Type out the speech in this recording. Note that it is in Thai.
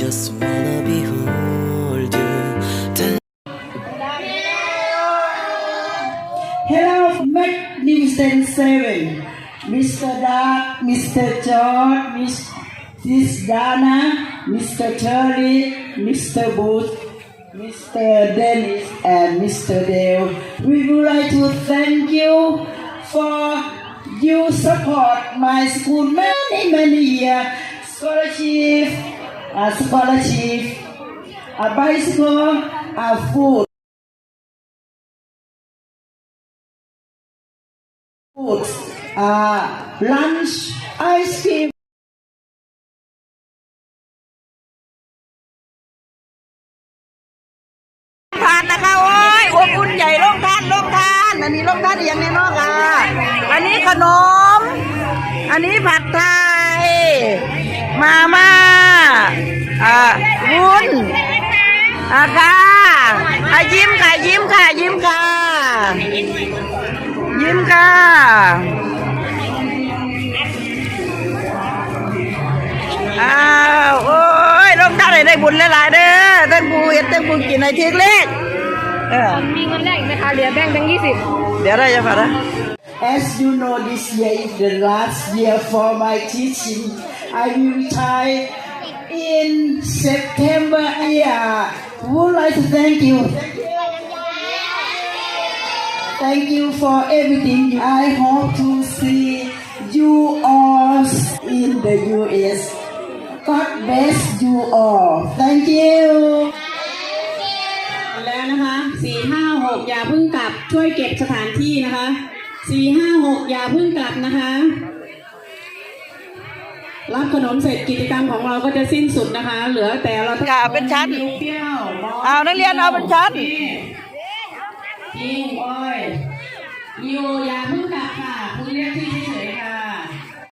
just wanna behold you. Hello, Magnificent Seven. Mr. Dark, Mr. John, Miss, Miss Dana, Mr. Charlie, Mr. Booth, Mr. Dennis, and Mr. Dale. We would like to thank you for your support my school many, many years. Scholarship, a scholarship, a bicycle, a food. food, uh, lunch, ice cream. ทานนะคะโอ้ยอบอุ่นใหญ่โร่มทานโร่มทานอันนี้โร่มทานอย่างแน่นอนค่ะอันนี้ขนม อันนี้ผัดไทย มาม่า อะค่ะอะยิ้มค่ะ ยิ้มค่ะ ยิ้มค่ะ ยิ้มค่ะ อ้าวโอ้ยร่มทานให้ได้บุญหลายๆเด้อท่านผู้เห็นท่านผู้กินให้ทีเล็กเออมีเงินแรกอีกไหมคะเหลือแบงค์แบงค์ยี่สิบเดี๋ยวเราจะผ่านนะ As you know, this year is the last year for my teaching. I will retire in September. Yeah, would like to thank you. Thank you for everything. I hope to see you all in the US. God bless you all. Thank you. แล้วนะคะสี่ห้าหกอย่าเพิ่งกลับช่วยเก็บสถานที่นะคะสี่ห้าหกอย่าเพิ่งกลับนะคะ รับขนมเสร็จกิจกรรมของเราก็จะสิ้นสุดนะคะ เหลือแต่เราค่ะเป็นชั้นลูกเปรี้ยวมสเอานักเรียนเอาเป็นชั้นพิงอ้อยยูอย่าเพิ่งกลับค่ะคุณเรียกที่เฉยๆค่ะ